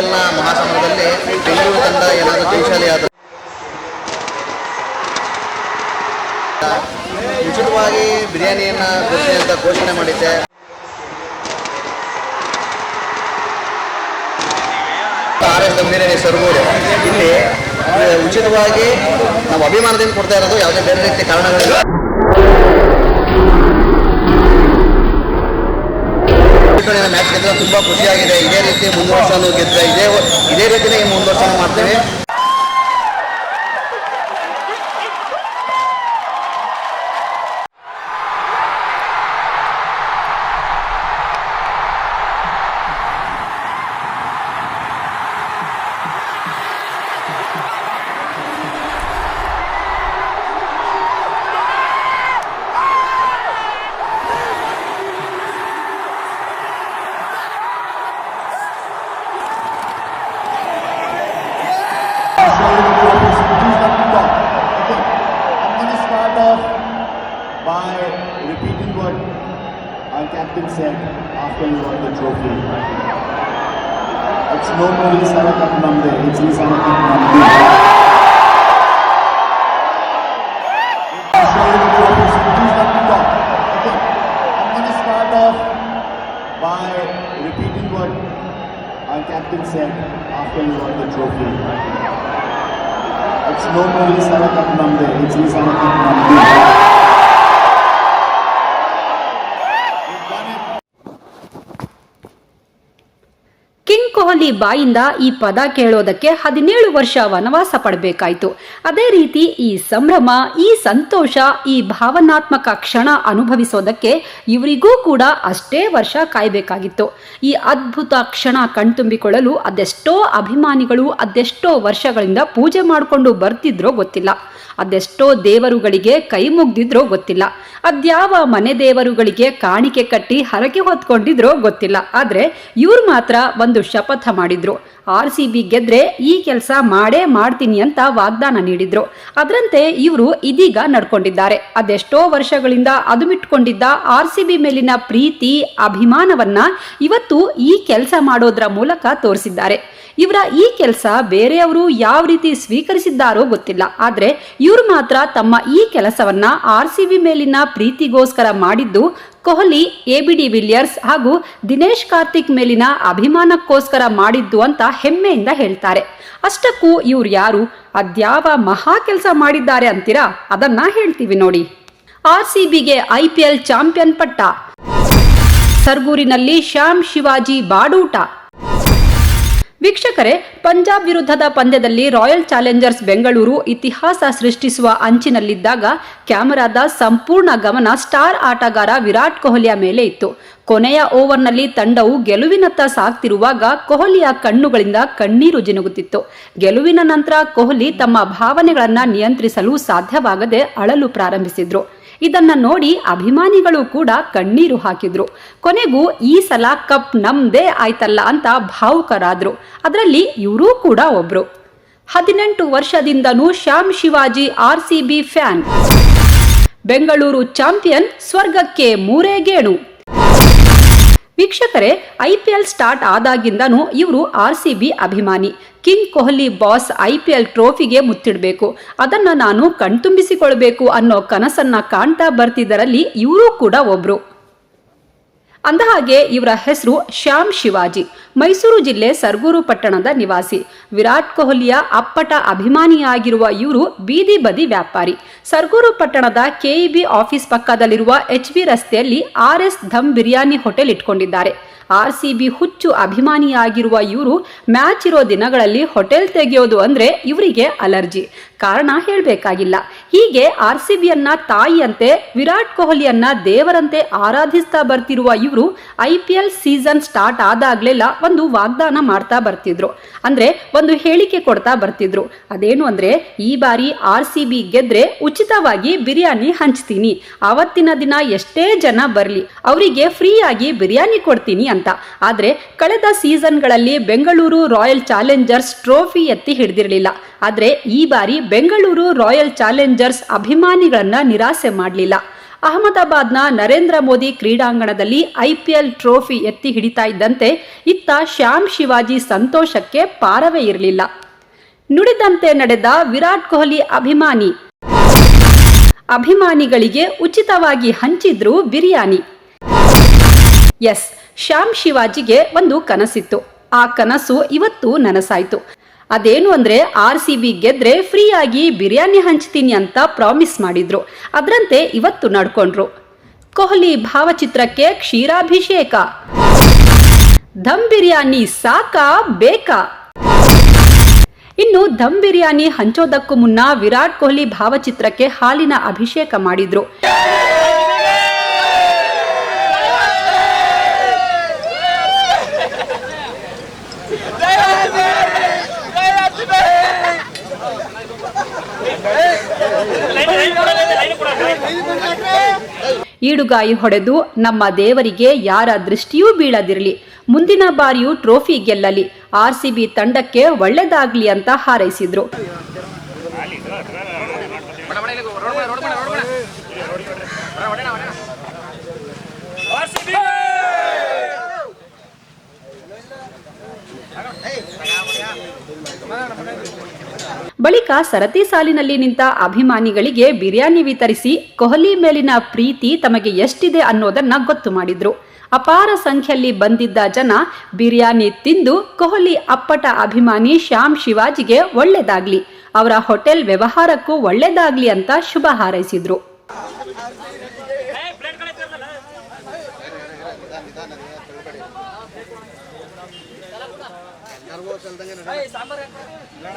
ಎಲ್ನ ಮಹಾಸಮರದಲ್ಲಿ ಬೆಂಗಳೂರು ತಂಡ ಏನಾದರೂ ಜಯಶಾಲಿ ಆದ ಉಚಿತವಾಗಿ ಬಿರಿಯಾನಿಯನ್ನ ಕೊಡ್ತೀನಿ ಅಂತ ಘೋಷಣೆ ಮಾಡಿದ್ದೆ. ಆರ್ ಸರ್ಗೂರು. ಇಲ್ಲಿ ಉಚಿತವಾಗಿ ನಾವು ಅಭಿಮಾನದಿಂದ ಕೊಡ್ತಾ ಇರೋದು ಯಾವುದೇ ಬೇರೆ ರೀತಿಯ ಕಾರಣಗಳಿಲ್ಲ. ಮ್ಯಾಚ್ ಗೆದ್ರೆ ತುಂಬಾ ಖುಷಿಯಾಗಿದೆ. ಇದೇ ರೀತಿ ಮುಂದುವರ್ಸಲು ಗೆದ್ರೆ ಇದೇ ಇದೇ ರೀತಿನೇ ಮುಂದುವರ್ಸಲು ಮಾಡ್ತೇವೆ. captain said after he won the trophy, it's nobody's Sarakat Namde, it's his Sarakat Namde. by repeating what our captain said after he won the trophy. It's no more nobody's Sarakat Namde, it's his Sarakat Namde. Kohli ಬಾಯಿಂದ ಈ ಪದ ಕೇಳೋದಕ್ಕೆ ಹದಿನೇಳು ವರ್ಷ ವನವಾಸ ಪಡಬೇಕಾಯ್ತು. ಅದೇ ರೀತಿ ಈ ಸಂಭ್ರಮ, ಈ ಸಂತೋಷ, ಈ ಭಾವನಾತ್ಮಕ ಕ್ಷಣ ಅನುಭವಿಸೋದಕ್ಕೆ ಇವರಿಗೂ ಕೂಡ ಅಷ್ಟೇ ವರ್ಷ ಕಾಯಬೇಕಾಗಿತ್ತು. ಈ ಅದ್ಭುತ ಕ್ಷಣ ಕಣ್ತುಂಬಿಕೊಳ್ಳಲು ಅದೆಷ್ಟೋ ಅಭಿಮಾನಿಗಳು ಅದೆಷ್ಟೋ ವರ್ಷಗಳಿಂದ ಪೂಜೆ ಮಾಡಿಕೊಂಡು ಬರ್ತಿದ್ರೋ ಗೊತ್ತಿಲ್ಲ. ಅದೆಷ್ಟೋ ದೇವರುಗಳಿಗೆ ಕೈ ಮುಗ್ದಿದ್ರೋ ಗೊತ್ತಿಲ್ಲ. ಅದ್ಯಾವ ಮನೆ ದೇವರುಗಳಿಗೆ ಕಾಣಿಕೆ ಕಟ್ಟಿ ಹರಕೆ ಹೊತ್ಕೊಂಡಿದ್ರೋ ಗೊತ್ತಿಲ್ಲ. ಆದ್ರೆ ಇವ್ರು ಮಾತ್ರ ಒಂದು ಶಪಥ ಮಾಡಿದ್ರು. ಆರ್ ಸಿ ಬಿ ಗೆದ್ರೆ ಈ ಕೆಲಸ ಮಾಡೇ ಮಾಡ್ತೀನಿ ಅಂತ ವಾಗ್ದಾನ ನೀಡಿದ್ರು. ಅದರಂತೆ ಇವರು ಇದೀಗ ನಡ್ಕೊಂಡಿದ್ದಾರೆ. ಅದೆಷ್ಟೋ ವರ್ಷಗಳಿಂದ ಅದುಮಿಟ್ಕೊಂಡಿದ್ದ ಆರ್ ಸಿ ಬಿ ಮೇಲಿನ ಪ್ರೀತಿ, ಅಭಿಮಾನವನ್ನ ಇವತ್ತು ಈ ಕೆಲಸ ಮಾಡೋದ್ರ ಮೂಲಕ ತೋರಿಸಿದ್ದಾರೆ. ಇವರ ಈ ಕೆಲಸ ಬೇರೆಯವರು ಯಾವ ರೀತಿ ಸ್ವೀಕರಿಸಿದ್ದಾರೋ ಗೊತ್ತಿಲ್ಲ. ಆದರೆ ಇವರು ಮಾತ್ರ ತಮ್ಮ ಈ ಕೆಲಸವನ್ನ ಆರ್ ಸಿ ಮೇಲಿನ ಪ್ರೀತಿಗೋಸ್ಕರ ಮಾಡಿದ್ದು ಕೊಹ್ಲಿ ಎಬಿಡಿ ವಿಲಿಯರ್ಸ್ ಹಾಗೂ ದಿನೇಶ್ ಕಾರ್ತಿಕ್ ಮೇಲಿನ ಅಭಿಮಾನಕ್ಕೋಸ್ಕರ ಮಾಡಿದ್ದು ಅಂತ ಹೆಮ್ಮೆಯಿಂದ ಹೇಳ್ತಾರೆ. ಅಷ್ಟಕ್ಕೂ ಇವ್ರು ಯಾರು, ಅದ್ಯಾವ ಮಹಾ ಕೆಲಸ ಮಾಡಿದ್ದಾರೆ ಅಂತೀರಾ? ಅದನ್ನ ಹೇಳ್ತೀವಿ ನೋಡಿ. ಆರ್ ಸಿ ಬಿಗೆ ಐ ಪಿ ಎಲ್ ಚಾಂಪಿಯನ್ ಪಟ್ಟ. ಸರ್ಗೂರಿನಲ್ಲಿ ಶ್ಯಾಮ್ ಶಿವಾಜಿ ಬಾಡೂಟ. ವೀಕ್ಷಕರೇ, ಪಂಜಾಬ್ ವಿರುದ್ಧದ ಪಂದ್ಯದಲ್ಲಿ ರಾಯಲ್ ಚಾಲೆಂಜರ್ಸ್ ಬೆಂಗಳೂರು ಇತಿಹಾಸ ಸೃಷ್ಟಿಸುವ ಅಂಚಿನಲ್ಲಿದ್ದಾಗ ಕ್ಯಾಮರಾದ ಸಂಪೂರ್ಣ ಗಮನ ಸ್ಟಾರ್ ಆಟಗಾರ ವಿರಾಟ್ ಕೊಹ್ಲಿಯ ಮೇಲೆ ಇತ್ತು. ಕೊನೆಯ ಓವರ್ನಲ್ಲಿ ತಂಡವು ಗೆಲುವಿನತ್ತ ಸಾಗ್ತಿರುವಾಗ ಕೊಹ್ಲಿಯ ಕಣ್ಣುಗಳಿಂದ ಕಣ್ಣೀರು ಜಿನುಗುತ್ತಿತ್ತು. ಗೆಲುವಿನ ನಂತರ ಕೊಹ್ಲಿ ತಮ್ಮ ಭಾವನೆಗಳನ್ನು ನಿಯಂತ್ರಿಸಲು ಸಾಧ್ಯವಾಗದೆ ಅಳಲು ಪ್ರಾರಂಭಿಸಿದ್ರು. ಇದನ್ನ ನೋಡಿ ಅಭಿಮಾನಿಗಳು ಕೂಡ ಕಣ್ಣೀರು ಹಾಕಿದ್ರು. ಕೊನೆಗೂ ಈ ಸಲ ಕಪ್ ನಮ್ದೇ ಆಯ್ತಲ್ಲ ಅಂತ ಭಾವುಕರಾದ್ರು. ಅದರಲ್ಲಿ ಇವರೂ ಕೂಡ ಒಬ್ರು. ಹದಿನೆಂಟು ವರ್ಷದಿಂದನೂ Shyam Shivaji R C B fan. Bengaluru champion ಸ್ವರ್ಗಕ್ಕೆ ಮೂರೇ ಗೇಣು ವೀಕ್ಷಕರೇ, ಐ ಪಿ ಎಲ್ ಸ್ಟಾರ್ಟ್ ಆದಾಗಿಂದನೂ ಇವರು ಆರ್ ಸಿ ಬಿ ಅಭಿಮಾನಿ. King Kohli boss I P L ಟ್ರೋಫಿಗೆ ಮುತ್ತಿಡಬೇಕು. ಅದನ್ನು ನಾನು ಕಣ್ತುಂಬಿಸಿಕೊಳ್ಬೇಕು ಅನ್ನೋ ಕನಸನ್ನ ಕಾಣ್ತಾ ಬರ್ತಿದ್ದರಲ್ಲಿ ಇವರೂ ಕೂಡ ಒಬ್ರು. ಅಂದಹಾಗೆ ಇವರ ಹೆಸರು ಶ್ಯಾಮ್ ಶಿವಾಜಿ, ಮೈಸೂರು ಜಿಲ್ಲೆ ಸರ್ಗೂರು ಪಟ್ಟಣದ ನಿವಾಸಿ. ವಿರಾಟ್ ಕೊಹ್ಲಿಯ ಅಪ್ಪಟ ಅಭಿಮಾನಿಯಾಗಿರುವ ಇವರು ಬೀದಿ ಬದಿ ವ್ಯಾಪಾರಿ. ಸರ್ಗೂರು ಪಟ್ಟಣದ ಕೆಇಬಿ ಆಫೀಸ್ ಪಕ್ಕದಲ್ಲಿರುವ ಎಚ್ ಬಿ ರಸ್ತೆಯಲ್ಲಿ R S dum biryani hotel ಇಟ್ಕೊಂಡಿದ್ದಾರೆ. ಆರ್ ಸಿ ಬಿ ಹುಚ್ಚು ಅಭಿಮಾನಿಯಾಗಿರುವ ಇವರು ಮ್ಯಾಚ್ ಇರೋ ದಿನಗಳಲ್ಲಿ ಹೋಟೆಲ್ ತೆಗೆಯೋದು ಅಂದ್ರೆ ಇವರಿಗೆ ಅಲರ್ಜಿ. ಕಾರಣ ಹೇಳಬೇಕಾಗಿಲ್ಲ. ಹೀಗೆ ಆರ್ ಸಿ ಬಿಯನ್ನ ತಾಯಿಯಂತೆ, ವಿರಾಟ್ ಕೊಹ್ಲಿಯನ್ನ ದೇವರಂತೆ ಆರಾಧಿಸ್ತಾ ಬರ್ತಿರುವ ಇವರು I P L season start ಆದಾಗ್ಲೆಲ್ಲ ಒಂದು ವಾಗ್ದಾನ ಮಾಡ್ತಾ ಬರ್ತಿದ್ರು. ಅಂದ್ರೆ ಒಂದು ಹೇಳಿಕೆ ಕೊಡ್ತಾ ಬರ್ತಿದ್ರು. ಅದೇನು ಅಂದ್ರೆ, ಈ ಬಾರಿ ಆರ್ ಸಿ ಬಿ ಗೆದ್ರೆ ಉಚಿತವಾಗಿ ಬಿರಿಯಾನಿ ಹಂಚ್ತೀನಿ. ಆವತ್ತಿನ ದಿನ ಎಷ್ಟೇ ಜನ ಬರಲಿ, ಅವರಿಗೆ ಫ್ರೀಯಾಗಿ ಬಿರಿಯಾನಿ ಕೊಡ್ತೀನಿ ಅಂತ. ಆದ್ರೆ, ಕಳೆದ ಸೀಸನ್ಗಳಲ್ಲಿ ಬೆಂಗಳೂರು ರಾಯಲ್ ಚಾಲೆಂಜರ್ಸ್ ಟ್ರೋಫಿ ಎತ್ತಿ ಹಿಡಿದಿರಲಿಲ್ಲ. ಆದ್ರೆ ಈ ಬಾರಿ ಬೆಂಗಳೂರು ರಾಯಲ್ ಚಾಲೆಂಜರ್ಸ್ ಅಭಿಮಾನಿಗಳನ್ನ ನಿರಾಸೆ ಮಾಡಲಿಲ್ಲ. ಅಹಮದಾಬಾದ್ನ ನರೇಂದ್ರ ಮೋದಿ ಕ್ರೀಡಾಂಗಣದಲ್ಲಿ ಐಪಿಎಲ್ ಟ್ರೋಫಿ ಎತ್ತಿ ಹಿಡಿತಾ ಇದ್ದಂತೆ ಇತ್ತ ಶ್ಯಾಮ್ ಶಿವಾಜಿ ಸಂತೋಷಕ್ಕೆ ಪಾರವೇ ಇರಲಿಲ್ಲ. ನುಡಿದಂತೆ ನಡೆದ ವಿರಾಟ್ ಕೊಹ್ಲಿ ಅಭಿಮಾನಿ. ಅಭಿಮಾನಿಗಳಿಗೆ ಉಚಿತವಾಗಿ ಹಂಚಿದ್ರು ಬಿರಿಯಾನಿ. ಎಸ್, ಶ್ಯಾಮ್ ಶಿವಾಜಿಗೆ ಒಂದು ಕನಸಿತ್ತು. ಆ ಕನಸು ಇವತ್ತು ನನಸಾಯ್ತು. ಅದೇನು ಅಂದ್ರೆ ಆರ್ ಸಿ ಬಿ ಗೆದ್ರೆ ಫ್ರೀಯಾಗಿ ಬಿರಿಯಾನಿ ಹಂಚ್ತೀನಿ ಅಂತ ಪ್ರಾಮಿಸ್ ಮಾಡಿದ್ರು. ಅದರಂತೆ ಇವತ್ತು ನಡ್ಕೊಂಡ್ರು. ಕೊಹ್ಲಿ ಭಾವಚಿತ್ರಕ್ಕೆ ಕ್ಷೀರಾಭಿಷೇಕ. ಧಮ್ ಬಿರಿಯಾನಿ ಸಾಕಾ ಬೇಕಾ? ಇನ್ನು ಧಮ್ ಬಿರಿಯಾನಿ ಹಂಚೋದಕ್ಕೂ ಮುನ್ನ ವಿರಾಟ್ ಕೊಹ್ಲಿ ಭಾವಚಿತ್ರಕ್ಕೆ ಹಾಲಿನ ಅಭಿಷೇಕ ಮಾಡಿದ್ರು. ಈಡುಗಾಯಿ ಹೊಡೆದು ನಮ್ಮ ದೇವರಿಗೆ ಯಾರ ದೃಷ್ಟಿಯೂ ಬೀಳದಿರಲಿ. ಮುಂದಿನ ಬಾರಿಯೂ ಟ್ರೋಫಿ ಗೆಲ್ಲಲಿ. ಆರ್ಸಿಬಿ ತಂಡಕ್ಕೆ ಒಳ್ಳೆದಾಗ್ಲಿ ಅಂತ ಹಾರೈಸಿದ್ರು. ಬಳಿಕ ಸರತಿ ಸಾಲಿನಲ್ಲಿ ನಿಂತ ಅಭಿಮಾನಿಗಳಿಗೆ ಬಿರಿಯಾನಿ ವಿತರಿಸಿ ಕೊಹ್ಲಿ ಮೇಲಿನ ಪ್ರೀತಿ ತಮಗೆ ಎಷ್ಟಿದೆ ಅನ್ನೋದನ್ನ ಗೊತ್ತು ಮಾಡಿದ್ರು. ಅಪಾರ ಸಂಖ್ಯೆಯಲ್ಲಿ ಬಂದಿದ್ದ ಜನ ಬಿರಿಯಾನಿ ತಿಂದು ಕೊಹ್ಲಿ ಅಪ್ಪಟ ಅಭಿಮಾನಿ ಶ್ಯಾಮ್ ಶಿವಾಜಿಗೆ ಒಳ್ಳೆದಾಗ್ಲಿ, ಅವರ ಹೋಟೆಲ್ ವ್ಯವಹಾರಕ್ಕೂ ಒಳ್ಳೆದಾಗ್ಲಿ ಅಂತ ಶುಭ ಹಾರೈಸಿದ್ರು.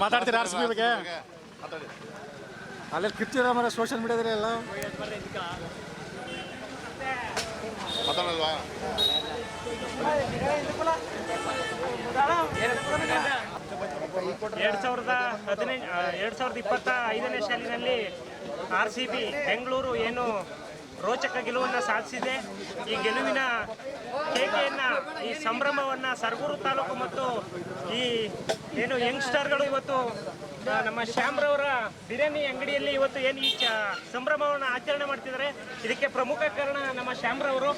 ಮಾತಾಡ್ತೀರಾ ಆರ್ ಸಿ ಬಿ ಬಗ್ಗೆ ಅಲ್ಲೆಲ್ಲ ಸೋಶಿಯಲ್ ಮರ ಸೋಷಿಯಲ್ ಮೀಡಿಯಾದಲ್ಲಿ ಎಲ್ಲ. ಮಾತಾಡಲ್ವಾ? ಎರಡ್ ಸಾವಿರದ ಹದಿನೈದು ಎರಡ್ ಸಾವಿರದ ಇಪ್ಪತ್ತ ಐದನೇ ಸಾಲಿನಲ್ಲಿ ಆರ್ ಸಿ ಬಿ ಬೆಂಗಳೂರು ಏನು ರೋಚಕ ಗೆಲುವನ್ನು ಸಾಧಿಸಿದೆ. ಈ ಗೆಲುವಿನ ಕೇಕೆಯನ್ನು, ಈ ಸಂಭ್ರಮವನ್ನು ಸರಗೂರು ತಾಲೂಕು ಮತ್ತು ಈ ಏನು ಯಂಗ್ಸ್ಟರ್ಗಳು ಇವತ್ತು ನಮ್ಮ ಶ್ಯಾಮ್ರವರ ಬಿರಿಯಾನಿ ಅಂಗಡಿಯಲ್ಲಿ ಇವತ್ತು ಏನು ಈ ಸಂಭ್ರಮವನ್ನು ಆಚರಣೆ ಮಾಡ್ತಿದ್ದಾರೆ. ಇದಕ್ಕೆ ಪ್ರಮುಖ ಕಾರಣ ನಮ್ಮ ಶ್ಯಾಮ್ರವರು.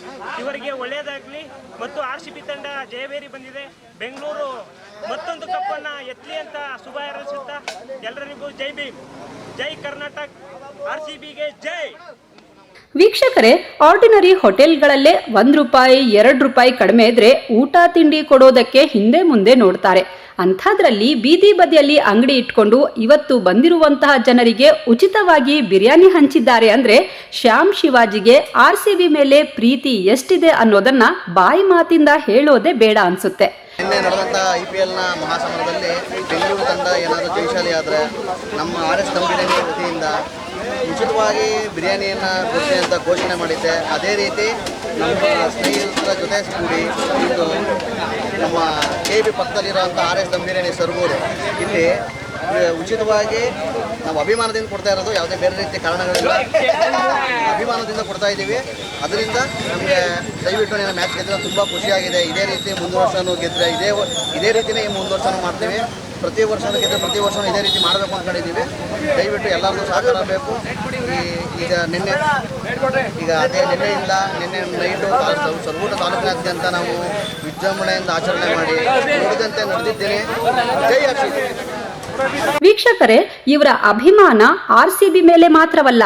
ಇವರಿಗೆ ಒಳ್ಳೆಯದಾಗಲಿ ಮತ್ತು ಆರ್ ಸಿ ಬಿ ತಂಡ ಜಯವೇರಿ ಬಂದಿದೆ. ಬೆಂಗಳೂರು ಮತ್ತೊಂದು ಕಪ್ಪನ್ನು ಎತ್ತಲಿ ಅಂತ ಶುಭ ಹಾರೈಸುತ್ತಾ ಎಲ್ಲರಿಗೂ ಜೈ ಭೀಮ್. ಜೈ ಕರ್ನಾಟಕ. ಆರ್ ಸಿ ಬಿಗೆ ಜೈ. ವೀಕ್ಷಕರೇ ಆರ್ಡಿನರಿ ಹೋಟೆಲ್ಗಳಲ್ಲೇ ಒಂದು ರೂಪಾಯಿ, ಎರಡು ರೂಪಾಯಿ ಕಡಿಮೆ ಇದ್ರೆ ಊಟ ತಿಂಡಿ ಕೊಡೋದಕ್ಕೆ ಹಿಂದೆ ಮುಂದೆ ನೋಡ್ತಾರೆ. ಅಂಥದ್ರಲ್ಲಿ ಬೀದಿ ಬದಿಯಲ್ಲಿ ಅಂಗಡಿ ಇಟ್ಕೊಂಡು ಇವತ್ತು ಬಂದಿರುವಂತಹ ಜನರಿಗೆ ಉಚಿತವಾಗಿ ಬಿರಿಯಾನಿ ಹಂಚಿದ್ದಾರೆ ಅಂದ್ರೆ ಶ್ಯಾಮ್ ಶಿವಾಜಿಗೆ ಆರ್ ಸಿ ಬಿ ಮೇಲೆ ಪ್ರೀತಿ ಎಷ್ಟಿದೆ ಅನ್ನೋದನ್ನ ಬಾಯಿ ಮಾತಿಂದ ಹೇಳೋದೇ ಬೇಡ ಅನ್ಸುತ್ತೆ. ತಂಡ ಏನಾದರೂ ಜಯಶಾಲಿ ಆದರೆ ನಮ್ಮ ಆರ್ ಎಸ್ ಬಿರಿಯಾನಿ ವತಿಯಿಂದ ಉಚಿತವಾಗಿ ಬಿರಿಯಾನಿಯನ್ನು ಕೊಡ್ತೀನಿ ಅಂತ ಘೋಷಣೆ ಮಾಡಿದ್ದೆ. ಅದೇ ರೀತಿ ನಮ್ಮ ಸ್ನೇಹಿತರ ಜೊತೆ ಕೂಡಿ ಇದು ನಮ್ಮ ಕೆ ಬಿ ಪಕ್ಕದಲ್ಲಿರುವಂಥ ಆರ್ ಎಸ್ ದಮ್ ಸರ್ಗೂರು. ಇಲ್ಲಿ ಉಚಿತವಾಗಿ ನಾವು ಅಭಿಮಾನದಿಂದ ಕೊಡ್ತಾ ಇರೋದು ಯಾವುದೇ ಬೇರೆ ರೀತಿಯ ಕಾರಣಗಳಿಲ್ಲ. ಅಭಿಮಾನದಿಂದ ಕೊಡ್ತಾ ಇದ್ದೀವಿ. ಅದರಿಂದ ನಮಗೆ ದಯವಿಟ್ಟು ನೀನು ಮ್ಯಾಚ್ ಗೆದ್ದರೆ ತುಂಬ ಖುಷಿಯಾಗಿದೆ. ಇದೇ ರೀತಿ ಮುಂದುವರ್ಸನು ಗೆದ್ದರೆ ಇದೇ ಇದೇ ರೀತಿಯೇ ಮುಂದುವರ್ಸನು ಮಾಡ್ತೀವಿ. ಪ್ರತಿ ವರ್ಷಕ್ಕಿಂತ ಪ್ರತಿ ವರ್ಷ ಇದೇ ರೀತಿ ಮಾಡಬೇಕು ಅಂದ್ಕೊಂಡಿದ್ದೀವಿ. ದಯವಿಟ್ಟು ಎಲ್ಲರಿಗೂ ಸಹಕಾರ ಬೇಕು. ಈಗ ನಿನ್ನೆ, ಈಗ ಅದೇ ನಿನ್ನೆಯಿಂದ ನಿನ್ನೆ ನೈಟು ಸರ್ಗೂಟ ತಾಲೂಕಿನಾದ್ಯಂತ ನಾವು ವಿಜೃಂಭಣೆಯಿಂದ ಆಚರಣೆ ಮಾಡಿ ಉಳಿದಂತೆ ನಡೆದಿದ್ದೇನೆ ಜೈ ಆರ್ಸಿಬಿ ವೀಕ್ಷಕರೇ, ಇವರ ಅಭಿಮಾನ ಆರ್ ಸಿ ಬಿ ಮೇಲೆ ಮಾತ್ರವಲ್ಲ,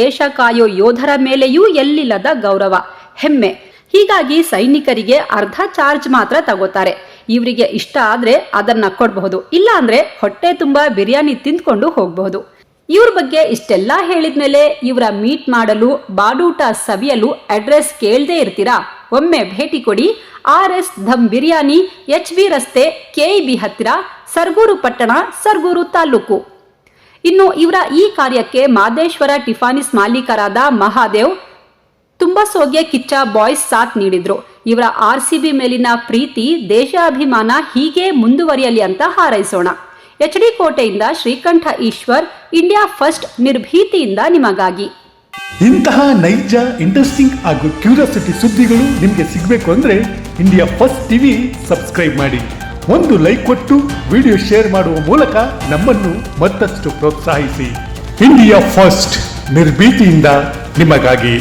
ದೇಶ ಕಾಯೋ ಯೋಧರ ಮೇಲೆಯೂ ಎಲ್ಲಿಲ್ಲದ ಗೌರವ, ಹೆಮ್ಮೆ. ಹೀಗಾಗಿ ಸೈನಿಕರಿಗೆ ಅರ್ಧ ಚಾರ್ಜ್ ಮಾತ್ರ ತಗೋತಾರೆ. ಇವರಿಗೆ ಇಷ್ಟ ಆದರೆ ಅದನ್ನ ಕೊಡಬಹುದು. ಇಲ್ಲ ಅಂದ್ರೆ ಹೊಟ್ಟೆ ತುಂಬಾ ಬಿರಿಯಾನಿ ತಿಂದ್ಕೊಂಡು ಹೋಗಬಹುದು. ಇವ್ರ ಬಗ್ಗೆ ಇಷ್ಟೆಲ್ಲ ಹೇಳಿದ್ಮೇಲೆ ಇವರ ಮೀಟ್ ಮಾಡಲು, ಬಾಡೂಟ ಸವಿಯಲು ಅಡ್ರೆಸ್ ಕೇಳದೇ ಇರ್ತೀರಾ? ಒಮ್ಮೆ ಭೇಟಿ ಕೊಡಿ. R S dum biryani, H B ರಸ್ತೆ ಕೆಇಬಿ ಹತ್ತಿರ, ಸರ್ಗೂರು ಪಟ್ಟಣ, ಸರ್ಗೂರು ತಾಲೂಕು. ಇನ್ನು ಇವರ ಈ ಕಾರ್ಯಕ್ಕೆ ಮಾದೇಶ್ವರ ಟಿಫಾನಿಸ್ ಮಾಲೀಕರಾದ ಮಹಾದೇವ್ ತುಂಬಸೋಗೆ ಕಿಚ್ಚ ಬಾಯ್ಸ್ ಸಾಥ್ ನೀಡಿದ್ರು. ಇವರ ಆರ್ ಸಿ ಬಿ ಮೇಲಿನ ಪ್ರೀತಿ, ದೇಶಾಭಿಮಾನ ಹೀಗೆ ಮುಂದುವರಿಯಲಿ ಅಂತ ಹಾರೈಸೋಣ. ಎಚ್ ಡಿ ಕೋಟೆಯಿಂದ ಶ್ರೀಕಂಠ ಈಶ್ವರ್, ಇಂಡಿಯಾ ಫಸ್ಟ್ ನಿರ್ಭೀತಿಯಿಂದ ನಿಮಗಾಗಿ. ಇಂತಹ ನೈಜ, ಇಂಟ್ರೆಸ್ಟಿಂಗ್ ಹಾಗೂ ಕ್ಯೂರಿಯಾಸಿಟಿ ಸುದ್ದಿಗಳು ನಿಮಗೆ ಸಿಗಬೇಕು ಅಂದರೆ ಇಂಡಿಯಾ ಫಸ್ಟ್ ಟಿವಿ ಸಬ್ಸ್ಕ್ರೈಬ್ ಮಾಡಿ. ಒಂದು ಲೈಕ್ ಕೊಟ್ಟು ವಿಡಿಯೋ ಶೇರ್ ಮಾಡುವ ಮೂಲಕ ನಮ್ಮನ್ನು ಮತ್ತಷ್ಟು ಪ್ರೋತ್ಸಾಹಿಸಿ. ಇಂಡಿಯಾ ಫಸ್ಟ್ ನಿರ್ಭೀತಿಯಿಂದ ನಿಮಗಾಗಿ.